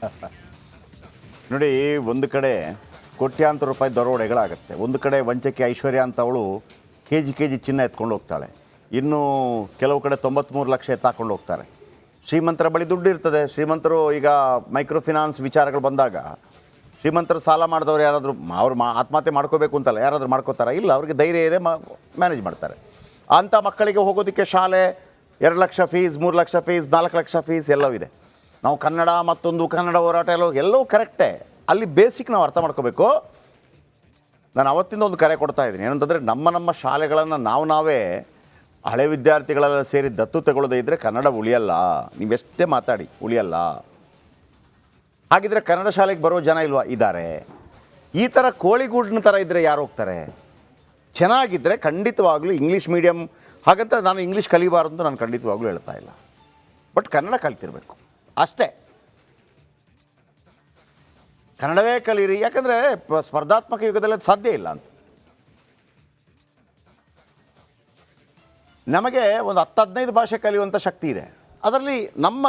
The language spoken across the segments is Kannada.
ನೋಡಿ, ಒಂದು ಕಡೆ ಕೋಟ್ಯಾಂತರ ರೂಪಾಯಿ ದರೋಡೆಗಳಾಗುತ್ತೆ. ಒಂದು ಕಡೆ ವಂಚಕಿ ಐಶ್ವರ್ಯ ಅಂತ ಅವಳು ಕೆ ಜಿ ಕೆ ಜಿ ಚಿನ್ನ ಎತ್ಕೊಂಡು ಹೋಗ್ತಾಳೆ. ಇನ್ನು ಕೆಲವು ಕಡೆ ತೊಂಬತ್ತ್ಮೂರು ಲಕ್ಷ ಎತ್ತಾಕೊಂಡು ಹೋಗ್ತಾರೆ. ಶ್ರೀಮಂತರ ಬಳಿ ದುಡ್ಡು ಇರ್ತದೆ. ಶ್ರೀಮಂತರು ಈಗ ಮೈಕ್ರೋ ಫಿನಾನ್ಸ್ ವಿಚಾರಗಳು ಬಂದಾಗ ಶ್ರೀಮಂತರು ಸಾಲ ಮಾಡಿದವ್ರು ಯಾರಾದರೂ, ಅವ್ರು ಮಾ, ಆತ್ಮಹತ್ಯೆ ಮಾಡ್ಕೋಬೇಕು ಅಂತಲ್ಲ, ಯಾರಾದರೂ ಮಾಡ್ಕೋತಾರ? ಇಲ್ಲ, ಅವ್ರಿಗೆ ಧೈರ್ಯ ಇದೆ ಮ್ಯಾನೇಜ್ ಮಾಡ್ತಾರೆ. ಅಂಥ ಮಕ್ಕಳಿಗೆ ಹೋಗೋದಕ್ಕೆ ಶಾಲೆ ಎರಡು ಲಕ್ಷ ಫೀಸ್, ಮೂರು ಲಕ್ಷ ಫೀಸ್, ನಾಲ್ಕು ಲಕ್ಷ ಫೀಸ್ ಎಲ್ಲವೂ ಇದೆ. ನಾವು ಕನ್ನಡ ಮತ್ತೊಂದು ಕನ್ನಡ ಹೋರಾಟ ಎಲ್ಲ ಎಲ್ಲವೂ ಕರೆಕ್ಟೇ ಅಲ್ಲಿ ಬೇಸಿಕ್ ನಾವು ಅರ್ಥ ಮಾಡ್ಕೋಬೇಕು. ನಾನು ಅವತ್ತಿಂದ ಒಂದು ಕರೆ ಕೊಡ್ತಾ ಇದ್ದೀನಿ. ಏನಂತಂದರೆ ನಮ್ಮ ನಮ್ಮ ಶಾಲೆಗಳನ್ನು ನಾವು ನಾವೇ ಹಳೆ ವಿದ್ಯಾರ್ಥಿಗಳೆಲ್ಲ ಸೇರಿ ದತ್ತು ತಗೊಳ್ಳೋದೇ ಇದ್ದರೆ ಕನ್ನಡ ಉಳಿಯಲ್ಲ. ನೀವೆಷ್ಟೇ ಮಾತಾಡಿ, ಉಳಿಯಲ್ಲ. ಹಾಗಿದ್ರೆ ಕನ್ನಡ ಶಾಲೆಗೆ ಬರೋ ಜನ ಇಲ್ವಾ? ಇದ್ದಾರೆ ಈ ಥರ ಕೋಳಿಗೂಡಿನ ಥರ ಇದ್ದರೆ ಯಾರು ಹೋಗ್ತಾರೆ? ಚೆನ್ನಾಗಿದ್ದರೆ ಖಂಡಿತವಾಗಲೂ ಇಂಗ್ಲೀಷ್ ಮೀಡಿಯಮ್ ಹಾಗಂತ ನಾನು ಇಂಗ್ಲೀಷ್ ಕಲಿಬಾರ್ದು ನಾನು ಖಂಡಿತವಾಗ್ಲೂ ಹೇಳ್ತಾ ಇಲ್ಲ. ಬಟ್ ಕನ್ನಡ ಕಲ್ತಿರ್ಬೇಕು. ಅಷ್ಟೇ. ಕನ್ನಡವೇ ಕಲೀರಿ, ಯಾಕಂದರೆ ಸ್ಪರ್ಧಾತ್ಮಕ ಯುಗದಲ್ಲಿ ಅದು ಸಾಧ್ಯ ಇಲ್ಲ ಅಂತ. ನಮಗೆ ಒಂದು ಹತ್ತು ಹದಿನೈದು ಭಾಷೆ ಕಲಿಯುವಂಥ ಶಕ್ತಿ ಇದೆ. ಅದರಲ್ಲಿ ನಮ್ಮ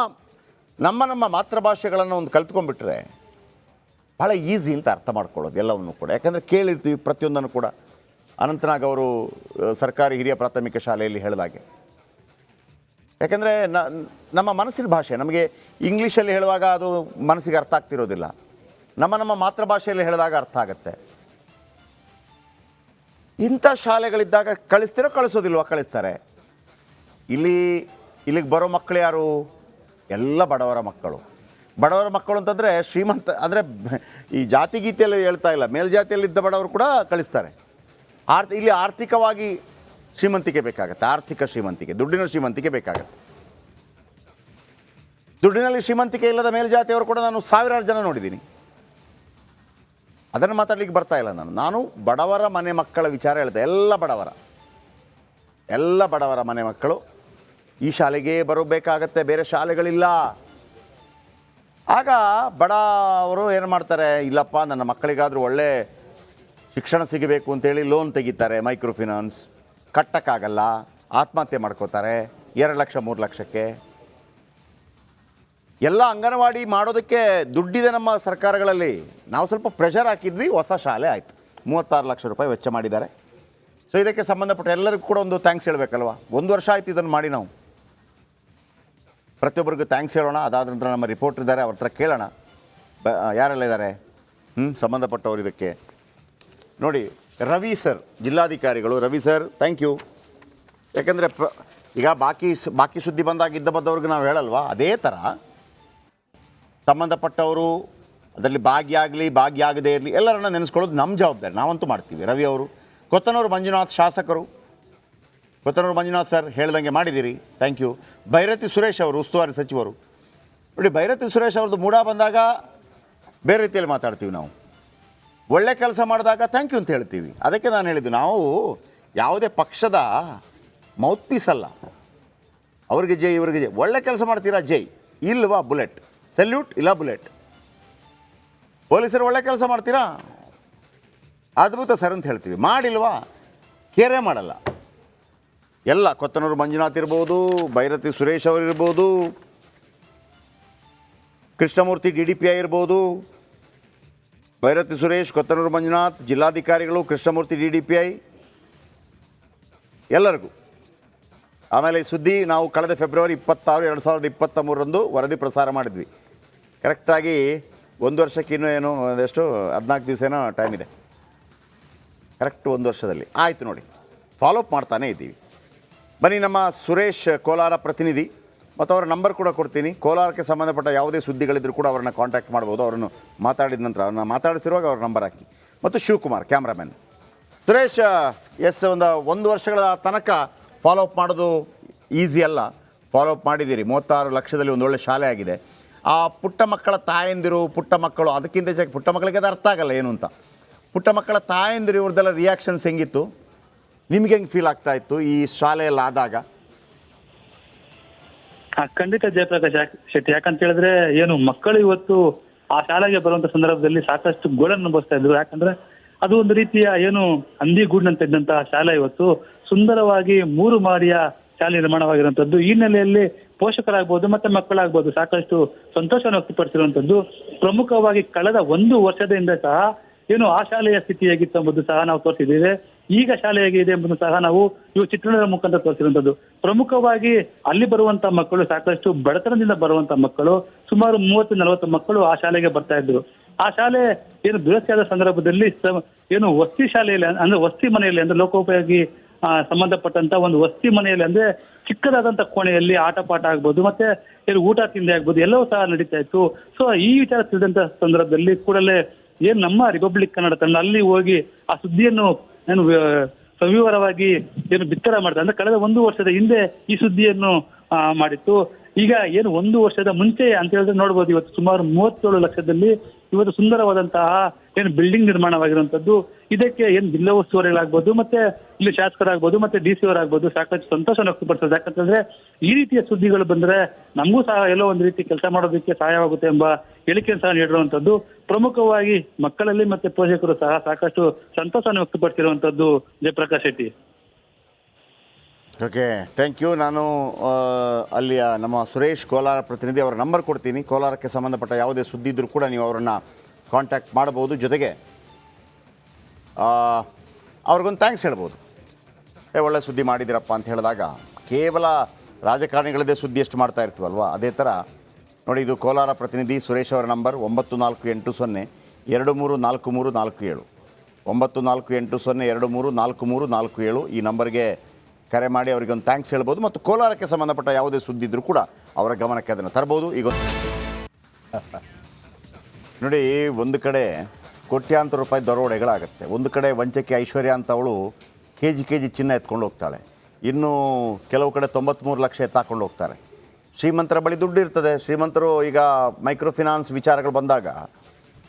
ನಮ್ಮ ನಮ್ಮ ಮಾತೃಭಾಷೆಗಳನ್ನು ಒಂದು ಕಲ್ತ್ಕೊಂಡ್ಬಿಟ್ರೆ ಭಾಳ ಈಸಿ ಅಂತ ಅರ್ಥ ಮಾಡ್ಕೊಳ್ಳೋದು ಎಲ್ಲವನ್ನು ಕೂಡ. ಯಾಕಂದರೆ ಕೇಳಿರ್ತೀವಿ ಪ್ರತಿಯೊಂದನ್ನು ಕೂಡ. ಅನಂತನಾಗ್ ಅವರು, ಸರ್ಕಾರಿ ಹಿರಿಯ ಪ್ರಾಥಮಿಕ ಶಾಲೆಯಲ್ಲಿ ಹೇಳಿದಾಗೆ ಯಾಕಂದರೆ ನಮ್ಮ ಮನಸ್ಸಿನ ಭಾಷೆ, ನಮಗೆ ಇಂಗ್ಲೀಷಲ್ಲಿ ಹೇಳುವಾಗ ಅದು ಮನಸ್ಸಿಗೆ ಅರ್ಥ ಆಗ್ತಿರೋದಿಲ್ಲ. ನಮ್ಮ ನಮ್ಮ ಮಾತೃಭಾಷೆಯಲ್ಲಿ ಹೇಳಿದಾಗ ಅರ್ಥ ಆಗುತ್ತೆ. ಇಂಥ ಶಾಲೆಗಳಿದ್ದಾಗ ಕಳಿಸ್ತಿರೋ ಕಳಿಸೋದಿಲ್ವ, ಕಳಿಸ್ತಾರೆ. ಇಲ್ಲಿ, ಇಲ್ಲಿಗೆ ಬರೋ ಮಕ್ಕಳು ಯಾರು? ಎಲ್ಲ ಬಡವರ ಮಕ್ಕಳು. ಬಡವರ ಮಕ್ಕಳು ಅಂತಂದರೆ ಶ್ರೀಮಂತ, ಅಂದರೆ ಈ ಜಾತಿ ಗೀತೆಯಲ್ಲಿ ಹೇಳ್ತಾ ಇಲ್ಲ, ಮೇಲ್ಜಾತಿಯಲ್ಲಿದ್ದ ಬಡವರು ಕೂಡ ಕಳಿಸ್ತಾರೆ. ಆರ್ಥ, ಇಲ್ಲಿ ಆರ್ಥಿಕವಾಗಿ ಶ್ರೀಮಂತಿಕೆ ಬೇಕಾಗತ್ತೆ, ಆರ್ಥಿಕ ಶ್ರೀಮಂತಿಕೆ, ದುಡ್ಡಿನ ಶ್ರೀಮಂತಿಕೆ ಬೇಕಾಗತ್ತೆ. ದುಡ್ಡಿನಲ್ಲಿ ಶ್ರೀಮಂತಿಕೆ ಇಲ್ಲದ ಮೇಲ್ಜಾತಿಯವರು ಕೂಡ ನಾನು ಸಾವಿರಾರು ಜನ ನೋಡಿದ್ದೀನಿ. ಅದನ್ನು ಮಾತಾಡ್ಲಿಕ್ಕೆ ಬರ್ತಾ ಇಲ್ಲ ನಾನು. ನಾನು ಬಡವರ ಮನೆ ಮಕ್ಕಳ ವಿಚಾರ ಹೇಳ್ತೆ ಎಲ್ಲ ಬಡವರ. ಎಲ್ಲ ಬಡವರ ಮನೆ ಮಕ್ಕಳು, ಈ ಶಾಲೆಗೆ ಬರಬೇಕಾಗತ್ತೆ, ಬೇರೆ ಶಾಲೆಗಳಿಲ್ಲ. ಆಗ ಬಡ ಅವರು ಏನು ಮಾಡ್ತಾರೆ, ಇಲ್ಲಪ್ಪ, ನನ್ನ ಮಕ್ಕಳಿಗಾದರೂ ಒಳ್ಳೆ ಶಿಕ್ಷಣ ಸಿಗಬೇಕು ಅಂತೇಳಿ ಲೋನ್ ತೆಗಿತಾರೆ ಮೈಕ್ರೋ ಫಿನಾನ್ಸ್ ಕಟ್ಟಕ್ಕಾಗಲ್ಲ, ಆತ್ಮಹತ್ಯೆ ಮಾಡ್ಕೋತಾರೆ, ಎರಡು ಲಕ್ಷ, ಮೂರು ಲಕ್ಷಕ್ಕೆ. ಎಲ್ಲ ಅಂಗನವಾಡಿ ಮಾಡೋದಕ್ಕೆ ದುಡ್ಡಿದೆ ನಮ್ಮ ಸರ್ಕಾರಗಳಲ್ಲಿ. ನಾವು ಸ್ವಲ್ಪ ಪ್ರೆಷರ್ ಹಾಕಿದ್ವಿ, ಹೊಸ ಶಾಲೆ ಆಯಿತು. ಮೂವತ್ತಾರು ಲಕ್ಷ ರೂಪಾಯಿ ವೆಚ್ಚ ಮಾಡಿದ್ದಾರೆ. ಸೊ ಇದಕ್ಕೆ ಸಂಬಂಧಪಟ್ಟ ಎಲ್ಲರಿಗೂ ಕೂಡ ಒಂದು ಥ್ಯಾಂಕ್ಸ್ ಹೇಳಬೇಕಲ್ವ? ಒಂದು ವರ್ಷ ಆಯಿತು ಇದನ್ನು ಮಾಡಿ ನಾವು. ಪ್ರತಿಯೊಬ್ಬರಿಗೂ ಥ್ಯಾಂಕ್ಸ್ ಹೇಳೋಣ, ಅದಾದ ನಂತರ ನಮ್ಮ ರಿಪೋರ್ಟರ್ ಇದ್ದಾರೆ, ಅವ್ರ ಹತ್ರ ಕೇಳೋಣ. ಬ, ಯಾರೆಲ್ಲ ಇದ್ದಾರೆ? ಹ್ಞೂ ಸಂಬಂಧಪಟ್ಟವರು ಇದಕ್ಕೆ. ನೋಡಿ ರವಿ ಸರ್, ಜಿಲ್ಲಾಧಿಕಾರಿಗಳು. ರವಿ ಸರ್ ಥ್ಯಾಂಕ್ ಯು ಯಾಕಂದರೆ ಪ್ರ ಈಗ ಬಾಕಿ ಬಾಕಿ ಸುದ್ದಿ ಬಂದಾಗ ಇದ್ದ ಬದ್ದವ್ರಿಗೆ ನಾವು ಹೇಳಲ್ವಾ? ಅದೇ ಥರ ಸಂಬಂಧಪಟ್ಟವರು, ಅದರಲ್ಲಿ ಭಾಗಿಯಾಗಲಿ, ಭಾಗಿಯಾಗದೇ ಇರಲಿ, ಎಲ್ಲರನ್ನ ನೆನೆಸ್ಕೊಳ್ಳೋದು ನಮ್ಮ ಜವಾಬ್ದಾರಿ. ನಾವಂತೂ ಮಾಡ್ತೀವಿ. ರವಿ ಅವರು, ಕೊತ್ತನೂರು ಮಂಜುನಾಥ್ ಶಾಸಕರು. ಕೊತ್ತನೂರು ಮಂಜುನಾಥ್ ಸರ್ ಹೇಳ್ದಂಗೆ ಮಾಡಿದ್ದೀರಿ ಥ್ಯಾಂಕ್ ಯು ಭೈರತಿ ಸುರೇಶ್ ಅವರು, ಉಸ್ತುವಾರಿ ಸಚಿವರು. ನೋಡಿ, ಭೈರತಿ ಸುರೇಶ್ ಅವ್ರದ್ದು ಮೂಡ ಬಂದಾಗ ಬೇರೆ ರೀತಿಯಲ್ಲಿ ಮಾತಾಡ್ತೀವಿ ನಾವು. ಒಳ್ಳೆ ಕೆಲಸ ಮಾಡಿದಾಗ ಥ್ಯಾಂಕ್ ಯು ಅಂತ ಹೇಳ್ತೀವಿ. ಅದಕ್ಕೆ ನಾನು ಹೇಳಿದ್ದು, ನಾವು ಯಾವುದೇ ಪಕ್ಷದ ಮೌತ್ ಪೀಸ್ ಅಲ್ಲ. ಅವ್ರಿಗೆ ಜೈ, ಇವ್ರಿಗೆ ಜೈ. ಒಳ್ಳೆ ಕೆಲಸ ಮಾಡ್ತೀರಾ? ಜೈ. ಇಲ್ವಾ? ಬುಲೆಟ್. ಸಲ್ಯೂಟ್ ಇಲ್ಲ ಬುಲೆಟ್. ಪೊಲೀಸರು ಒಳ್ಳೆ ಕೆಲಸ ಮಾಡ್ತೀರಾ? ಅದ್ಭುತ ಸರ್ ಅಂತ ಹೇಳ್ತೀವಿ. ಮಾಡಿಲ್ವಾ? ಕೇರೇ ಮಾಡಲ್ಲ. ಎಲ್ಲ, ಕೊತ್ತನೂರು ಮಂಜುನಾಥ್ ಇರ್ಬೋದು, ಭೈರತಿ ಸುರೇಶ್ ಅವರು ಇರ್ಬೋದು, Krishnamurthy D D P I ಇರ್ಬೋದು ಭೈರತಿ ಸುರೇಶ್, ಕೊತ್ತನೂರು ಮಂಜುನಾಥ್, ಜಿಲ್ಲಾಧಿಕಾರಿಗಳು, Krishnamurthy D D P I, ಎಲ್ಲರಿಗೂ. ಆಮೇಲೆ ಸುದ್ದಿ, ನಾವು ಕಳೆದ ಫೆಬ್ರವರಿ ಇಪ್ಪತ್ತಾರು, ಎರಡು ಸಾವಿರದ ಇಪ್ಪತ್ತ ಮೂರರಂದು ವರದಿ ಪ್ರಸಾರ ಮಾಡಿದ್ವಿ. ಕರೆಕ್ಟಾಗಿ ಒಂದು ವರ್ಷಕ್ಕೆ ಇನ್ನೂ ಏನು ಎಷ್ಟು ಹದಿನಾಲ್ಕು ದಿವಸ ಏನೋ ಟೈಮ್ ಇದೆ. ಕರೆಕ್ಟ್ ಒಂದು ವರ್ಷದಲ್ಲಿ. ಆಯಿತು ನೋಡಿ. ಫಾಲೋಅಪ್ ಮಾಡ್ತಾನೇ ಇದ್ದೀವಿ. ಬನ್ನಿ ನಮ್ಮ ಸುರೇಶ್ ಕೋಲಾರ ಪ್ರತಿನಿಧಿ. ಮತ್ತು ಅವರ ನಂಬರ್ ಕೂಡ ಕೊಡ್ತೀನಿ. ಕೋಲಾರಕ್ಕೆ ಸಂಬಂಧಪಟ್ಟ ಯಾವುದೇ ಸುದ್ದಿಗಳಿದ್ರೂ ಕೂಡ ಅವರನ್ನು ಕಾಂಟ್ಯಾಕ್ಟ್ ಮಾಡ್ಬೋದು. ಅವರನ್ನು ಮಾತಾಡಿದ ನಂತರ ಅವ್ರನ್ನ ಮಾತಾಡ್ತಿರುವಾಗ ಅವ್ರ ನಂಬರ್ ಹಾಕಿ. ಮತ್ತು ಶಿವಕುಮಾರ್ ಕ್ಯಾಮ್ರಾಮನ್ ಸುರೇಶ್, ಎಸ್, ಒಂದು ಒಂದು ವರ್ಷಗಳ ತನಕ ಫಾಲೋಅಪ್ ಮಾಡೋದು ಈಸಿ ಅಲ್ಲ. ಫಾಲೋಅಪ್ ಮಾಡಿದ್ದೀರಿ. ಮೂವತ್ತಾರು ಲಕ್ಷದಲ್ಲಿ ಒಂದು ಒಳ್ಳೆ ಶಾಲೆ ಆಗಿದೆ. ಆ ಪುಟ್ಟ ಮಕ್ಕಳ ತಾಯಂದಿರು, ಪುಟ್ಟ ಮಕ್ಕಳು, ಅದಕ್ಕಿಂತ ಹೆಚ್ಚಾಗಿ ಪುಟ್ಟ ಮಕ್ಕಳಿಗೆ ಅದು ಅರ್ಥ ಆಗಲ್ಲ ಏನು ಅಂತ. ಪುಟ್ಟ ಮಕ್ಕಳ ತಾಯಂದಿರು ಇವ್ರದ್ದೆಲ್ಲ ರಿಯಾಕ್ಷನ್ಸ್ ಹೆಂಗಿತ್ತು? ನಿಮ್ಗೆ ಹೆಂಗೆ ಫೀಲ್ ಆಗ್ತಾ ಇತ್ತು ಈ ಶಾಲೆಯಲ್ಲಿ ಆದಾಗ? ಹಾ, ಖಂಡಿತ ಜಯಪ್ರಕಾಶ್ ಶೆಟ್ಟಿ ಯಾಕಂತ ಹೇಳಿದ್ರೆ ಏನು ಮಕ್ಕಳು ಇವತ್ತು ಆ ಶಾಲೆಗೆ ಬರುವಂತ ಸಂದರ್ಭದಲ್ಲಿ ಸಾಕಷ್ಟು ಗೋಳನ್ನು ಅನುಭವಿಸ್ತಾ ಇದ್ರು. ಯಾಕಂದ್ರೆ ಅದು ಒಂದು ರೀತಿಯ ಏನು ಹಂದಿ ಗೂಡಿನಂತ ಇದ್ದಂತಹ ಶಾಲೆ ಇವತ್ತು. ಸುಂದರವಾಗಿ ಮೂರು ಮಾಡಿಯ ಶಾಲೆ ನಿರ್ಮಾಣವಾಗಿರುವಂತದ್ದು. ಈ ಹಿನ್ನೆಲೆಯಲ್ಲಿ ಪೋಷಕರಾಗ್ಬೋದು ಮತ್ತೆ ಮಕ್ಕಳಾಗ್ಬೋದು ಸಾಕಷ್ಟು ಸಂತೋಷವನ್ನು ವ್ಯಕ್ತಪಡಿಸಿರುವಂತದ್ದು. ಪ್ರಮುಖವಾಗಿ ಕಳೆದ ಒಂದು ವರ್ಷದಿಂದ ಸಹ ಏನು ಆ ಶಾಲೆಯ ಸ್ಥಿತಿ ಹೇಗಿತ್ತು ಎಂಬುದು ಸಹ ನಾವು ತೋರಿಸಿದ್ದೇವೆ. ಈಗ ಶಾಲೆ ಹೇಗಿದೆ ಎಂಬುದನ್ನು ಸಹ ನಾವು ಇವು ಚಿತ್ರಣದ ಮುಖಾಂತರ ತೋರಿಸಿರುವಂತದ್ದು ಪ್ರಮುಖವಾಗಿ ಅಲ್ಲಿ ಬರುವಂತ ಮಕ್ಕಳು ಸಾಕಷ್ಟು ಬಡತನದಿಂದ ಬರುವಂತ ಮಕ್ಕಳು, ಸುಮಾರು ಮೂವತ್ತು, ನಲವತ್ತು ಮಕ್ಕಳು ಆ ಶಾಲೆಗೆ ಬರ್ತಾ ಇದ್ರು ಆ ಶಾಲೆ ಏನು ದುರಸ್ತಿಯಾದ ಸಂದರ್ಭದಲ್ಲಿ ಏನು ವಸ್ತಿ ಶಾಲೆಯಲ್ಲಿ ಅಂದ್ರೆ ವಸ್ತಿ ಮನೆಯಲ್ಲಿ ಅಂದ್ರೆ ಲೋಕೋಪಯೋಗಿ ಸಂಬಂಧಪಟ್ಟಂತ ಒಂದು ವಸ್ತಿ ಮನೆಯಲ್ಲಿ ಅಂದ್ರೆ ಚಿಕ್ಕದಾದಂತ ಕೋಣೆಯಲ್ಲಿ ಆಟ ಪಾಠ ಆಗ್ಬೋದು, ಮತ್ತೆ ಏನು ಊಟ ತಿಂಡಿ ಆಗ್ಬೋದು, ಎಲ್ಲವೂ ಸಹ ನಡೀತಾ ಇತ್ತು. ಸೊ ಈ ವಿಚಾರ ತಿಳಿದಂತ ಸಂದರ್ಭದಲ್ಲಿ ಕೂಡಲೇ ಏನ್ ನಮ್ಮ ರಿಪಬ್ಲಿಕ್ ಕನ್ನಡ ತಂಡ ಅಲ್ಲಿ ಹೋಗಿ ಆ ಸುದ್ದಿಯನ್ನು ಏನು ವ- ಸವಿವರವಾಗಿ ಏನು ಬಿತ್ತರ ಮಾಡಿದೆ. ಅಂದ್ರೆ ಕಳೆದ ಒಂದು ವರ್ಷದ ಹಿಂದೆ ಈ ಸುದ್ದಿಯನ್ನು ಮಾಡಿತ್ತು. ಈಗ ಏನು ಒಂದು ವರ್ಷದ ಮುಂಚೆ ಅಂತ ಹೇಳಿದ್ರೆ ನೋಡ್ಬೋದು, ಇವತ್ತು ಸುಮಾರು ಮೂವತ್ತೇಳು ಲಕ್ಷದಲ್ಲಿ ಇವತ್ತು ಸುಂದರವಾದಂತಹ ಏನು ಬಿಲ್ಡಿಂಗ್ ನಿರ್ಮಾಣವಾಗಿರುವಂತದ್ದು ಇದಕ್ಕೆ ಏನು ಜಿಲ್ಲಾ ಉಸ್ತುವಾರಿಗಳಾಗ್ಬೋದು ಮತ್ತೆ ಇಲ್ಲಿ ಶಾಸಕರಾಗ್ಬೋದು ಮತ್ತೆ ಡಿ ಸಿ ಅವರಾಗ್ಬೋದು ಸಾಕಷ್ಟು ಸಂತೋಷ ವ್ಯಕ್ತಪಡಿಸೋದು ಯಾಕಂತಂದ್ರೆ ಈ ರೀತಿಯ ಸುದ್ದಿಗಳು ಬಂದ್ರೆ ನಮಗೂ ಸಹ ಎಲ್ಲೋ ಒಂದು ರೀತಿ ಕೆಲಸ ಮಾಡೋದಕ್ಕೆ ಸಹಾಯವಾಗುತ್ತೆ ಎಂಬ ಹೇಳಿಕೆಯನ್ನು ಸಹ ನೀಡಿರುವಂತದ್ದು ಪ್ರಮುಖವಾಗಿ ಮಕ್ಕಳಲ್ಲಿ ಮತ್ತೆ ಪೋಷಕರು ಸಹ ಸಾಕಷ್ಟು ಸಂತೋಷವನ್ನು ವ್ಯಕ್ತಪಡಿಸಿರುವಂತದ್ದು Jayaprakash Shetty. Okay thank you ನಾನು ಅಲ್ಲಿಯ ನಮ್ಮ ಸುರೇಶ್ ಕೋಲಾರ ಪ್ರತಿನಿಧಿ ಅವರ ನಂಬರ್ ಕೊಡ್ತೀನಿ. ಕೋಲಾರಕ್ಕೆ ಸಂಬಂಧಪಟ್ಟ ಯಾವುದೇ ಸುದ್ದಿ ಇದ್ದರೂ ಕೂಡ ನೀವು ಅವರನ್ನು ಕಾಂಟ್ಯಾಕ್ಟ್ ಮಾಡಬಹುದು ಜೊತೆಗೆ ಅವ್ರಿಗೊಂದು ಥ್ಯಾಂಕ್ಸ್ ಹೇಳ್ಬೋದು. ಏ, ಒಳ್ಳೆ ಸುದ್ದಿ ಮಾಡಿದಿರಪ್ಪ ಅಂತ ಹೇಳಿದಾಗ, ಕೇವಲ ರಾಜಕಾರಣಿಗಳದ್ದೇ ಸುದ್ದಿ ಎಷ್ಟು ಮಾಡ್ತಾ ಇರ್ತೀವಲ್ವ? ಅದೇ ಥರ, ನೋಡಿ, ಇದು ಕೋಲಾರ ಪ್ರತಿನಿಧಿ ಸುರೇಶ್ ಅವರ ನಂಬರ್ ಒಂಬತ್ತು ನಾಲ್ಕು ಎಂಟು ಸೊನ್ನೆ, ಎರಡು ಮೂರು ನಾಲ್ಕು ಮೂರು ನಾಲ್ಕು ಏಳು. ಒಂಬತ್ತು ನಾಲ್ಕು ಎಂಟು ಸೊನ್ನೆ, ಎರಡು ಮೂರು ನಾಲ್ಕು ಮೂರು ನಾಲ್ಕು ಏಳು ಈ ನಂಬರ್ಗೆ ಕರೆ ಮಾಡಿ ಅವರಿಗೆ ಒಂದು ಥ್ಯಾಂಕ್ಸ್ ಹೇಳ್ಬೋದು ಮತ್ತು ಕೋಲಾರಕ್ಕೆ ಸಂಬಂಧಪಟ್ಟ ಯಾವುದೇ ಸುದ್ದಿ ಇದ್ದರೂ ಕೂಡ ಅವರ ಗಮನಕ್ಕೆ ಅದನ್ನು ತರ್ಬೋದು. ಈಗ ನೋಡಿ, ಒಂದು ಕಡೆ ಕೋಟ್ಯಾಂತರ ರೂಪಾಯಿ ದರೋಡೆಗಳಾಗುತ್ತೆ. ಒಂದು ಕಡೆ ವಂಚಕಿ ಐಶ್ವರ್ಯ ಅಂತ ಅವಳು ಕೆ ಜಿ ಕೆ ಜಿ ಚಿನ್ನ ಎತ್ಕೊಂಡು ಹೋಗ್ತಾಳೆ. ಇನ್ನು ಕೆಲವು ಕಡೆ ತೊಂಬತ್ತ್ಮೂರು ಲಕ್ಷ ಎತ್ತಾಕೊಂಡು ಹೋಗ್ತಾರೆ. ಶ್ರೀಮಂತರ ಬಳಿ ದುಡ್ಡು ಇರ್ತದೆ. ಶ್ರೀಮಂತರು ಈಗ ಮೈಕ್ರೋ ಫಿನಾನ್ಸ್ ವಿಚಾರಗಳು ಬಂದಾಗ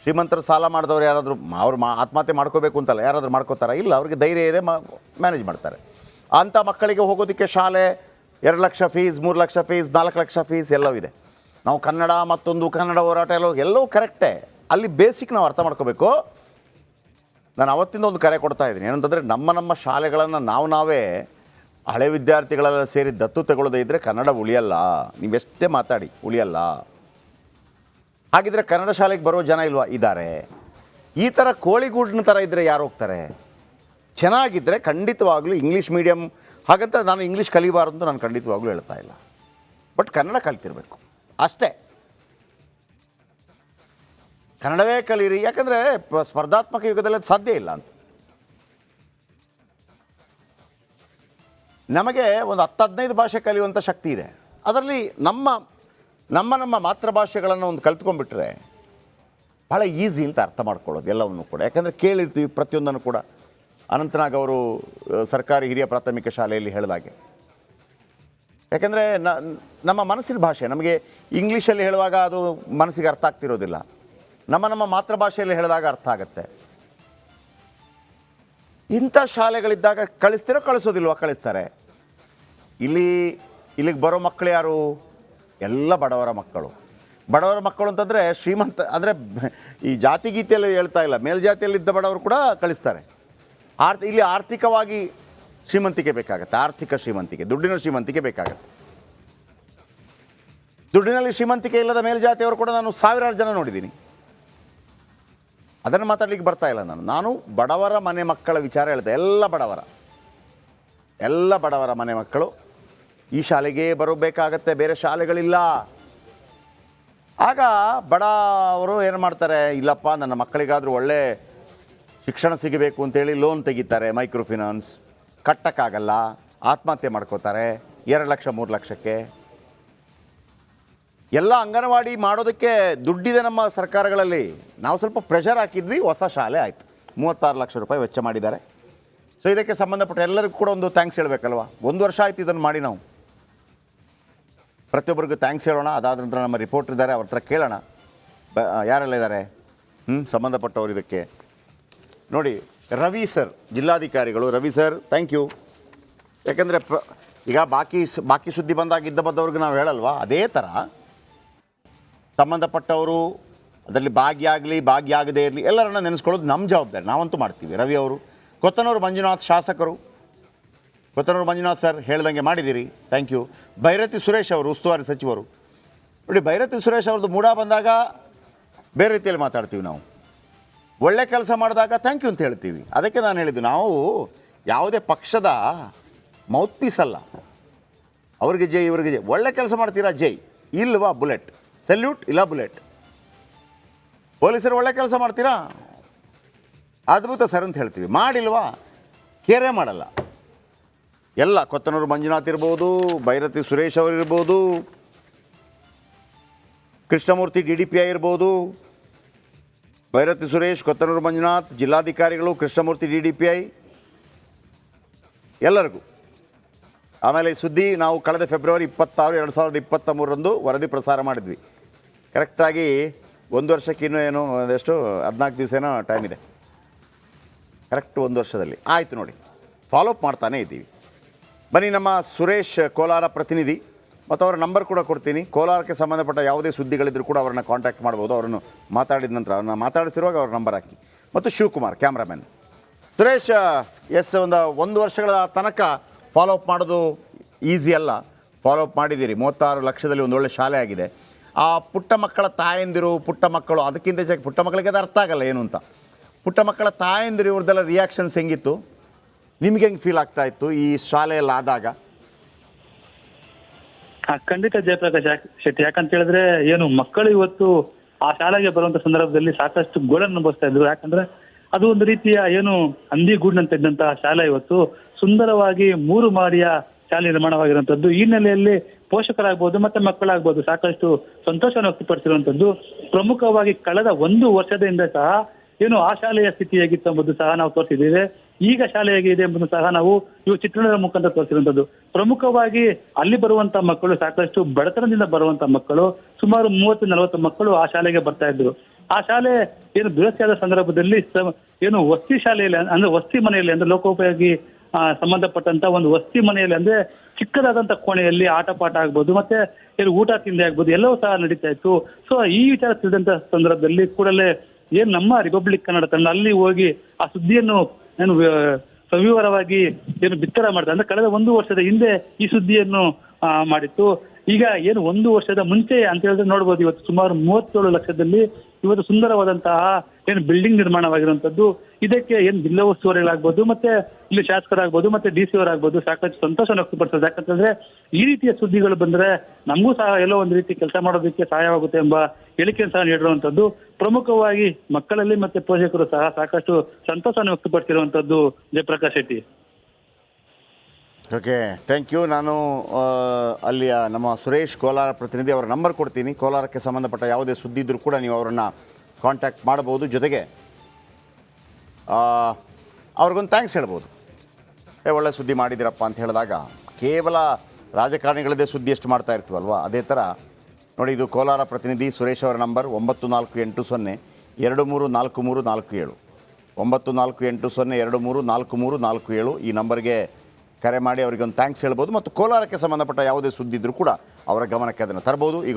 ಶ್ರೀಮಂತರು ಸಾಲ ಮಾಡಿದವರು ಯಾರಾದರೂ, ಅವ್ರು ಮಾ, ಆತ್ಮಹತ್ಯೆ ಮಾಡ್ಕೋಬೇಕು ಅಂತಲ್ಲ, ಯಾರಾದರೂ ಮಾಡ್ಕೋತಾರ? ಇಲ್ಲ, ಅವ್ರಿಗೆ ಧೈರ್ಯ ಇದೆ ಮ್ಯಾನೇಜ್ ಮಾಡ್ತಾರೆ. ಅಂಥ ಮಕ್ಕಳಿಗೆ ಹೋಗೋದಕ್ಕೆ ಶಾಲೆ ಎರಡು ಲಕ್ಷ ಫೀಸ್ ಮೂರು ಲಕ್ಷ ಫೀಸ್ ನಾಲ್ಕು ಲಕ್ಷ ಫೀಸ್ ಎಲ್ಲವೂ ಇದೆ. ನಾವು ಕನ್ನಡ ಮತ್ತೊಂದು ಕನ್ನಡ ಹೋರಾಟ ಎಲ್ಲ ಎಲ್ಲವೂ ಕರೆಕ್ಟೇ ಅಲ್ಲಿ ಬೇಸಿಕ್ ನಾವು ಅರ್ಥ ಮಾಡ್ಕೋಬೇಕು. ನಾನು ಅವತ್ತಿಂದ ಒಂದು ಕರೆ ಕೊಡ್ತಾ ಇದ್ದೀನಿ. ಏನಂತಂದರೆ ನಮ್ಮ ನಮ್ಮ ಶಾಲೆಗಳನ್ನು ನಾವು ನಾವೇ ಹಳೆ ವಿದ್ಯಾರ್ಥಿಗಳೆಲ್ಲ ಸೇರಿ ದತ್ತು ತಗೊಳ್ಳೋದೇ ಇದ್ದರೆ ಕನ್ನಡ ಉಳಿಯಲ್ಲ. ನೀವೆಷ್ಟೇ ಮಾತಾಡಿ, ಉಳಿಯಲ್ಲ. ಹಾಗಿದ್ರೆ ಕನ್ನಡ ಶಾಲೆಗೆ ಬರೋ ಜನ ಇಲ್ವಾ? ಇದ್ದಾರೆ ಈ ಥರ ಕೋಳಿಗೂಡಿನ ಥರ ಇದ್ದರೆ ಯಾರು ಹೋಗ್ತಾರೆ? ಚೆನ್ನಾಗಿದ್ದರೆ ಖಂಡಿತವಾಗಲೂ ಇಂಗ್ಲೀಷ್ ಮೀಡಿಯಮ್ ಹಾಗಂತ ನಾನು ಇಂಗ್ಲೀಷ್ ಕಲಿಬಾರ್ದು ನಾನು ಖಂಡಿತವಾಗ್ಲೂ ಹೇಳ್ತಾ ಇಲ್ಲ. ಬಟ್ ಕನ್ನಡ ಕಲ್ತಿರ್ಬೇಕು. ಅಷ್ಟೇ. ಕನ್ನಡವೇ ಕಲೀರಿ, ಯಾಕಂದರೆ ಸ್ಪರ್ಧಾತ್ಮಕ ಯುಗದಲ್ಲಿ ಅದು ಸಾಧ್ಯ ಇಲ್ಲ ಅಂತ. ನಮಗೆ ಒಂದು ಹತ್ತು ಹದಿನೈದು ಭಾಷೆ ಕಲಿಯುವಂಥ ಶಕ್ತಿ ಇದೆ. ಅದರಲ್ಲಿ ನಮ್ಮ ನಮ್ಮ ನಮ್ಮ ಮಾತೃಭಾಷೆಗಳನ್ನು ಒಂದು ಕಲ್ತ್ಕೊಂಡ್ಬಿಟ್ರೆ ಭಾಳ ಈಸಿ ಅಂತ ಅರ್ಥ ಮಾಡ್ಕೊಳ್ಳೋದು ಎಲ್ಲವನ್ನು ಕೂಡ. ಯಾಕಂದರೆ ಕೇಳಿರ್ತೀವಿ ಪ್ರತಿಯೊಂದನ್ನು ಕೂಡ. ಅನಂತನಾಗ್ ಅವರು, ಸರ್ಕಾರಿ ಹಿರಿಯ ಪ್ರಾಥಮಿಕ ಶಾಲೆಯಲ್ಲಿ ಹೇಳಿದಾಗೆ. ಯಾಕೆಂದರೆ ನಮ್ಮ ಮನಸ್ಸಿನ ಭಾಷೆ, ನಮಗೆ ಇಂಗ್ಲೀಷಲ್ಲಿ ಹೇಳುವಾಗ ಅದು ಮನಸ್ಸಿಗೆ ಅರ್ಥ ಆಗ್ತಿರೋದಿಲ್ಲ. ನಮ್ಮ ನಮ್ಮ ಮಾತೃಭಾಷೆಯಲ್ಲಿ ಹೇಳಿದಾಗ ಅರ್ಥ ಆಗುತ್ತೆ. ಇಂಥ ಶಾಲೆಗಳಿದ್ದಾಗ ಕಳಿಸ್ತಿರೋ ಕಳಿಸೋದಿಲ್ವ, ಕಳಿಸ್ತಾರೆ. ಇಲ್ಲಿ, ಇಲ್ಲಿಗೆ ಬರೋ ಮಕ್ಕಳು ಯಾರು? ಎಲ್ಲ ಬಡವರ ಮಕ್ಕಳು. ಬಡವರ ಮಕ್ಕಳು ಅಂತಂದರೆ ಶ್ರೀಮಂತ, ಅಂದರೆ ಈ ಜಾತಿ ಗೀತೆಯಲ್ಲಿ ಹೇಳ್ತಾ ಇಲ್ಲ, ಮೇಲ್ಜಾತಿಯಲ್ಲಿದ್ದ ಬಡವರು ಕೂಡ ಕಳಿಸ್ತಾರೆ. ಆರ್ಥ, ಇಲ್ಲಿ ಆರ್ಥಿಕವಾಗಿ ಶ್ರೀಮಂತಿಕೆ ಬೇಕಾಗತ್ತೆ, ಆರ್ಥಿಕ ಶ್ರೀಮಂತಿಕೆ, ದುಡ್ಡಿನ ಶ್ರೀಮಂತಿಕೆ ಬೇಕಾಗತ್ತೆ. ದುಡ್ಡಿನಲ್ಲಿ ಶ್ರೀಮಂತಿಕೆ ಇಲ್ಲದ ಮೇಲ್ಜಾತಿಯವರು ಕೂಡ ನಾನು ಸಾವಿರಾರು ಜನ ನೋಡಿದ್ದೀನಿ. ಅದನ್ನು ಮಾತಾಡ್ಲಿಕ್ಕೆ ಬರ್ತಾ ಇಲ್ಲ ನಾನು. ನಾನು ಬಡವರ ಮನೆ ಮಕ್ಕಳ ವಿಚಾರ ಹೇಳ್ತೆ ಎಲ್ಲ ಬಡವರ. ಎಲ್ಲ ಬಡವರ ಮನೆ ಮಕ್ಕಳು, ಈ ಶಾಲೆಗೆ ಬರಬೇಕಾಗತ್ತೆ, ಬೇರೆ ಶಾಲೆಗಳಿಲ್ಲ. ಆಗ ಬಡ ಅವರು ಏನು ಮಾಡ್ತಾರೆ, ಇಲ್ಲಪ್ಪ, ನನ್ನ ಮಕ್ಕಳಿಗಾದರೂ ಒಳ್ಳೆ ಶಿಕ್ಷಣ ಸಿಗಬೇಕು ಅಂತೇಳಿ ಲೋನ್ ತೆಗಿತಾರೆ ಮೈಕ್ರೋ ಫಿನಾನ್ಸ್ ಕಟ್ಟಕ್ಕಾಗಲ್ಲ, ಆತ್ಮಹತ್ಯೆ ಮಾಡ್ಕೋತಾರೆ, ಎರಡು ಲಕ್ಷ, ಮೂರು ಲಕ್ಷಕ್ಕೆ. ಎಲ್ಲ ಅಂಗನವಾಡಿ ಮಾಡೋದಕ್ಕೆ ದುಡ್ಡಿದೆ ನಮ್ಮ ಸರ್ಕಾರಗಳಲ್ಲಿ. ನಾವು ಸ್ವಲ್ಪ ಪ್ರೆಷರ್ ಹಾಕಿದ್ವಿ, ಹೊಸ ಶಾಲೆ ಆಯಿತು. ಮೂವತ್ತಾರು ಲಕ್ಷ ರೂಪಾಯಿ ವೆಚ್ಚ ಮಾಡಿದ್ದಾರೆ. ಸೊ ಇದಕ್ಕೆ ಸಂಬಂಧಪಟ್ಟ ಎಲ್ಲರಿಗೂ ಕೂಡ ಒಂದು ಥ್ಯಾಂಕ್ಸ್ ಹೇಳಬೇಕಲ್ವ? ಒಂದು ವರ್ಷ ಆಯಿತು ಇದನ್ನು ಮಾಡಿ ನಾವು. ಪ್ರತಿಯೊಬ್ಬರಿಗೂ ಥ್ಯಾಂಕ್ಸ್ ಹೇಳೋಣ, ಅದಾದ ನಂತರ ನಮ್ಮ ರಿಪೋರ್ಟರ್ ಇದ್ದಾರೆ, ಅವ್ರ ಹತ್ರ ಕೇಳೋಣ. ಬ, ಯಾರೆಲ್ಲ ಇದ್ದಾರೆ? ಹ್ಞೂ ಸಂಬಂಧಪಟ್ಟವರು ಇದಕ್ಕೆ. ನೋಡಿ ರವಿ ಸರ್, ಜಿಲ್ಲಾಧಿಕಾರಿಗಳು. ರವಿ ಸರ್ ಥ್ಯಾಂಕ್ ಯು ಯಾಕೆಂದರೆ ಪ್ರ ಈಗ ಬಾಕಿ ಬಾಕಿ ಸುದ್ದಿ ಬಂದಾಗ ಇದ್ದ ಬದ್ದವ್ರಿಗೆ ನಾವು ಹೇಳಲ್ವಾ? ಅದೇ ಥರ ಸಂಬಂಧಪಟ್ಟವರು, ಅದರಲ್ಲಿ ಭಾಗಿಯಾಗಲಿ, ಭಾಗಿಯಾಗದೇ ಇರಲಿ, ಎಲ್ಲರನ್ನ ನೆನೆಸ್ಕೊಳ್ಳೋದು ನಮ್ಮ ಜವಾಬ್ದಾರಿ. ನಾವಂತೂ ಮಾಡ್ತೀವಿ. ರವಿ ಅವರು, ಕೊತ್ತನೂರು ಮಂಜುನಾಥ್ ಶಾಸಕರು. ಕೊತ್ತನೂರು ಮಂಜುನಾಥ್ ಸರ್ ಹೇಳ್ದಂಗೆ ಮಾಡಿದ್ದೀರಿ ಥ್ಯಾಂಕ್ ಯು ಭೈರತಿ ಸುರೇಶ್ ಅವರು, ಉಸ್ತುವಾರಿ ಸಚಿವರು. ನೋಡಿ, ಭೈರತಿ ಸುರೇಶ್ ಅವ್ರದ್ದು ಮೂಡ ಬಂದಾಗ ಬೇರೆ ರೀತಿಯಲ್ಲಿ ಮಾತಾಡ್ತೀವಿ ನಾವು. ಒಳ್ಳೆ ಕೆಲಸ ಮಾಡಿದಾಗ ಥ್ಯಾಂಕ್ ಯು ಅಂತ ಹೇಳ್ತೀವಿ. ಅದಕ್ಕೆ ನಾನು ಹೇಳಿದ್ದು, ನಾವು ಯಾವುದೇ ಪಕ್ಷದ ಮೌತ್ ಪೀಸ್ ಅಲ್ಲ. ಅವ್ರಿಗೆ ಜೈ, ಇವ್ರಿಗೆ ಜೈ. ಒಳ್ಳೆ ಕೆಲಸ ಮಾಡ್ತೀರಾ? ಜೈ. ಇಲ್ವಾ? ಬುಲೆಟ್. ಸಲ್ಯೂಟ್ ಇಲ್ಲ ಬುಲೆಟ್. ಪೊಲೀಸರು ಒಳ್ಳೆ ಕೆಲಸ ಮಾಡ್ತೀರಾ? ಅದ್ಭುತ ಸರ್ ಅಂತ ಹೇಳ್ತೀವಿ. ಮಾಡಿಲ್ವಾ? ಕೇರೇ ಮಾಡಲ್ಲ. ಎಲ್ಲ, ಕೊತ್ತನೂರು ಮಂಜುನಾಥ್ ಇರ್ಬೋದು, ಭೈರತಿ ಸುರೇಶ್ ಅವರು ಇರ್ಬೋದು, Krishnamurthy D D P I ಇರ್ಬೋದು ಭೈರತಿ ಸುರೇಶ್, ಕೊತ್ತನೂರು ಮಂಜುನಾಥ್, ಜಿಲ್ಲಾಧಿಕಾರಿಗಳು, Krishnamurthy D D P I, ಎಲ್ಲರಿಗೂ. ಆಮೇಲೆ ಸುದ್ದಿ, ನಾವು ಕಳೆದ ಫೆಬ್ರವರಿ ಇಪ್ಪತ್ತಾರು, ಎರಡು ಸಾವಿರದ ಇಪ್ಪತ್ತ ಮೂರರಂದು ವರದಿ ಪ್ರಸಾರ ಮಾಡಿದ್ವಿ. ಕರೆಕ್ಟಾಗಿ ಒಂದು ವರ್ಷಕ್ಕೆ ಇನ್ನೂ ಏನು ಅದೆಷ್ಟು ಹದಿನಾಲ್ಕು ದಿವಸ ಏನೋ ಟೈಮ್ ಇದೆ. ಕರೆಕ್ಟ್ ಒಂದು ವರ್ಷದಲ್ಲಿ. ಆಯಿತು ನೋಡಿ. ಫಾಲೋಅಪ್ ಮಾಡ್ತಾನೇ ಇದ್ದೀವಿ. ಬನ್ನಿ ನಮ್ಮ ಸುರೇಶ್ ಕೋಲಾರ ಪ್ರತಿನಿಧಿ. ಮತ್ತು ಅವರ ನಂಬರ್ ಕೂಡ ಕೊಡ್ತೀನಿ. ಕೋಲಾರಕ್ಕೆ ಸಂಬಂಧಪಟ್ಟ ಯಾವುದೇ ಸುದ್ದಿಗಳಿದ್ದರೂ ಕೂಡ ಅವರನ್ನು ಕಾಂಟ್ಯಾಕ್ಟ್ ಮಾಡ್ಬೋದು. ಅವರನ್ನು ಮಾತಾಡಿದ ನಂತರ ಅವ್ರನ್ನ ಮಾತಾಡ್ತಿರುವಾಗ ಅವ್ರ ನಂಬರ್ ಹಾಕಿ. ಮತ್ತು ಶಿವಕುಮಾರ್ ಕ್ಯಾಮ್ರಾಮನ್ ಸುರೇಶ್, ಎಸ್ ಒಂದು ಒಂದು ವರ್ಷಗಳ ತನಕ ಫಾಲೋಅಪ್ ಮಾಡೋದು ಈಸಿ ಅಲ್ಲ. ಫಾಲೋಅಪ್ ಮಾಡಿದ್ದೀರಿ. ಮೂವತ್ತಾರು ಲಕ್ಷದಲ್ಲಿ ಒಂದು ಒಳ್ಳೆ ಶಾಲೆ ಆಗಿದೆ. ಆ ಪುಟ್ಟ ಮಕ್ಕಳ ತಾಯಂದಿರು, ಪುಟ್ಟ ಮಕ್ಕಳು, ಅದಕ್ಕಿಂತ ಹೆಚ್ಚಾಗಿ ಪುಟ್ಟ ಮಕ್ಕಳಿಗೆ ಅದು ಅರ್ಥ ಆಗಲ್ಲ ಏನು ಅಂತ. ಪುಟ್ಟ ಮಕ್ಕಳ ತಾಯಂದಿರು ಇವ್ರದ್ದೆಲ್ಲ ರಿಯಾಕ್ಷನ್ಸ್ ಹೆಂಗಿತ್ತು? ನಿಮ್ಗೆ ಹೆಂಗೆ ಫೀಲ್ ಆಗ್ತಾ ಇತ್ತು ಈ ಶಾಲೆಯಲ್ಲಿ ಆದಾಗ? ಆ, ಖಂಡಿತ ಜಯಪ್ರಕಾಶ್ ಶೆಟ್ಟಿ ಯಾಕಂತ ಹೇಳಿದ್ರೆ ಏನು ಮಕ್ಕಳು ಇವತ್ತು ಆ ಶಾಲೆಗೆ ಬರುವಂತ ಸಂದರ್ಭದಲ್ಲಿ ಸಾಕಷ್ಟು ಗೋಳನ್ನು ಅನುಭವಿಸ್ತಾ ಇದ್ರು. ಯಾಕಂದ್ರೆ ಅದು ಒಂದು ರೀತಿಯ ಏನು ಹಂದಿ ಗೂಡಿನಂತ ಇದ್ದಂತಹ ಶಾಲೆ ಇವತ್ತು. ಸುಂದರವಾಗಿ ಮೂರು ಮಾಡಿಯ ಶಾಲೆ ನಿರ್ಮಾಣವಾಗಿರುವಂತದ್ದು. ಈ ನೆಲೆಯಲ್ಲಿ ಪೋಷಕರಾಗ್ಬೋದು ಮತ್ತೆ ಮಕ್ಕಳಾಗ್ಬೋದು ಸಾಕಷ್ಟು ಸಂತೋಷವನ್ನು ವ್ಯಕ್ತಪಡಿಸಿರುವಂತದ್ದು. ಪ್ರಮುಖವಾಗಿ ಕಳೆದ ಒಂದು ವರ್ಷದಿಂದ ಸಹ ಏನು ಆ ಶಾಲೆಯ ಸ್ಥಿತಿ ಎಂಬುದು ಸಹ ನಾವು ತೋರಿಸಿದ್ದೇವೆ. ಈಗ ಶಾಲೆ ಹೇಗಿದೆ ಎಂಬುದನ್ನು ಸಹ ನಾವು ಇವು ಚಿತ್ರಣದ ಮುಖಾಂತರ ತೋರಿಸಿರುವಂಥದ್ದು. ಪ್ರಮುಖವಾಗಿ ಅಲ್ಲಿ ಬರುವಂತ ಮಕ್ಕಳು ಸಾಕಷ್ಟು ಬಡತನದಿಂದ ಬರುವಂತ ಮಕ್ಕಳು, ಸುಮಾರು ಮೂವತ್ತು, ನಲವತ್ತು ಮಕ್ಕಳು ಆ ಶಾಲೆಗೆ ಬರ್ತಾ ಇದ್ರು ಆ ಶಾಲೆ ಏನು ದುರಸ್ತಿಯಾದ ಸಂದರ್ಭದಲ್ಲಿ ಏನು ವಸ್ತಿ ಶಾಲೆಯಲ್ಲಿ ಅಂದ್ರೆ ವಸ್ತಿ ಮನೆಯಲ್ಲಿ ಅಂದ್ರೆ ಲೋಕೋಪಯೋಗಿ ಸಂಬಂಧಪಟ್ಟಂತ ಒಂದು ವಸ್ತಿ ಮನೆಯಲ್ಲಿ ಅಂದ್ರೆ ಚಿಕ್ಕದಾದಂತ ಕೋಣೆಯಲ್ಲಿ ಆಟ ಪಾಠ ಆಗ್ಬೋದು, ಮತ್ತೆ ಏನು ಊಟ ತಿಂಡಿ ಆಗ್ಬೋದು, ಎಲ್ಲವೂ ಸಹ ನಡೀತಾ ಇತ್ತು. ಸೊ ಈ ವಿಚಾರ ತಿಳಿದಂತ ಸಂದರ್ಭದಲ್ಲಿ ಕೂಡಲೇ ಏನ್ ನಮ್ಮ ರಿಪಬ್ಲಿಕ್ ಕನ್ನಡ ತಂಡ ಅಲ್ಲಿ ಹೋಗಿ ಆ ಸುದ್ದಿಯನ್ನು ಏನು ವ- ಸವಿವರವಾಗಿ ಏನು ಬಿತ್ತರ ಮಾಡಿದೆ. ಅಂದ್ರೆ ಕಳೆದ ಒಂದು ವರ್ಷದ ಹಿಂದೆ ಈ ಸುದ್ದಿಯನ್ನು ಮಾಡಿತ್ತು. ಈಗ ಏನು ಒಂದು ವರ್ಷದ ಮುಂಚೆ ಅಂತ ಹೇಳಿದ್ರೆ ನೋಡ್ಬೋದು, ಇವತ್ತು ಸುಮಾರು ಮೂವತ್ತೇಳು ಲಕ್ಷದಲ್ಲಿ ಇವತ್ತು ಸುಂದರವಾದಂತಹ ಏನು ಬಿಲ್ಡಿಂಗ್ ನಿರ್ಮಾಣವಾಗಿರುವಂತದ್ದು ಇದಕ್ಕೆ ಏನು ಜಿಲ್ಲಾ ಉಸ್ತುವಾರಿಗಳಾಗ್ಬೋದು ಮತ್ತೆ ಇಲ್ಲಿ ಶಾಸಕರಾಗ್ಬೋದು, ಮತ್ತೆ ಡಿ ಸಿ ಅವರಾಗ್ಬೋದು, ಸಾಕಷ್ಟು ಸಂತೋಷ ವ್ಯಕ್ತಪಡಿಸೋದು ಯಾಕಂತಂದ್ರೆ ಈ ರೀತಿಯ ಸುದ್ದಿಗಳು ಬಂದ್ರೆ ನಮಗೂ ಸಹ ಎಲ್ಲೋ ಒಂದು ರೀತಿ ಕೆಲಸ ಮಾಡೋದಕ್ಕೆ ಸಹಾಯವಾಗುತ್ತೆ ಎಂಬ ಹೇಳಿಕೆಯನ್ನು ಸಹ ನೀಡಿರುವಂತದ್ದು ಪ್ರಮುಖವಾಗಿ ಮಕ್ಕಳಲ್ಲಿ ಮತ್ತೆ ಪೋಷಕರು ಸಹ ಸಾಕಷ್ಟು ಸಂತೋಷವನ್ನು ವ್ಯಕ್ತಪಡಿಸಿರುವಂತದ್ದು Jayaprakash Shetty. Okay thank you ನಾನು ಅಲ್ಲಿಯ ನಮ್ಮ ಸುರೇಶ್ ಕೋಲಾರ ಪ್ರತಿನಿಧಿ ಅವರ ನಂಬರ್ ಕೊಡ್ತೀನಿ. ಕೋಲಾರಕ್ಕೆ ಸಂಬಂಧಪಟ್ಟ ಯಾವುದೇ ಸುದ್ದಿ ಇದ್ದರೂ ಕೂಡ ನೀವು ಅವರನ್ನು ಕಾಂಟ್ಯಾಕ್ಟ್ ಮಾಡಬಹುದು ಜೊತೆಗೆ ಅವ್ರಿಗೊಂದು ಥ್ಯಾಂಕ್ಸ್ ಹೇಳ್ಬೋದು. ಏ, ಒಳ್ಳೆ ಸುದ್ದಿ ಮಾಡಿದಿರಪ್ಪ ಅಂತ ಹೇಳಿದಾಗ, ಕೇವಲ ರಾಜಕಾರಣಿಗಳದ್ದೇ ಸುದ್ದಿ ಎಷ್ಟು ಮಾಡ್ತಾ ಇರ್ತೀವಲ್ವ? ಅದೇ ಥರ, ನೋಡಿ, ಇದು ಕೋಲಾರ ಪ್ರತಿನಿಧಿ ಸುರೇಶ್ ಅವರ ನಂಬರ್ ಒಂಬತ್ತು ನಾಲ್ಕು ಎಂಟು ಸೊನ್ನೆ, ಎರಡು ಮೂರು ನಾಲ್ಕು ಮೂರು ನಾಲ್ಕು ಏಳು. ಒಂಬತ್ತು ನಾಲ್ಕು ಎಂಟು ಸೊನ್ನೆ, ಎರಡು ಮೂರು ನಾಲ್ಕು ಮೂರು ನಾಲ್ಕು ಏಳು ಈ ನಂಬರ್ಗೆ ಕರೆ ಮಾಡಿ ಅವರಿಗೆ ಒಂದು ಥ್ಯಾಂಕ್ಸ್ ಹೇಳ್ಬೋದು. ಮತ್ತು ಕೋಲಾರಕ್ಕೆ ಸಂಬಂಧಪಟ್ಟ ಯಾವುದೇ ಸುದ್ದಿ ಇದ್ದರೂ ಕೂಡ ಅವರ ಗಮನಕ್ಕೆ ಅದನ್ನು ತರ್ಬೋದು.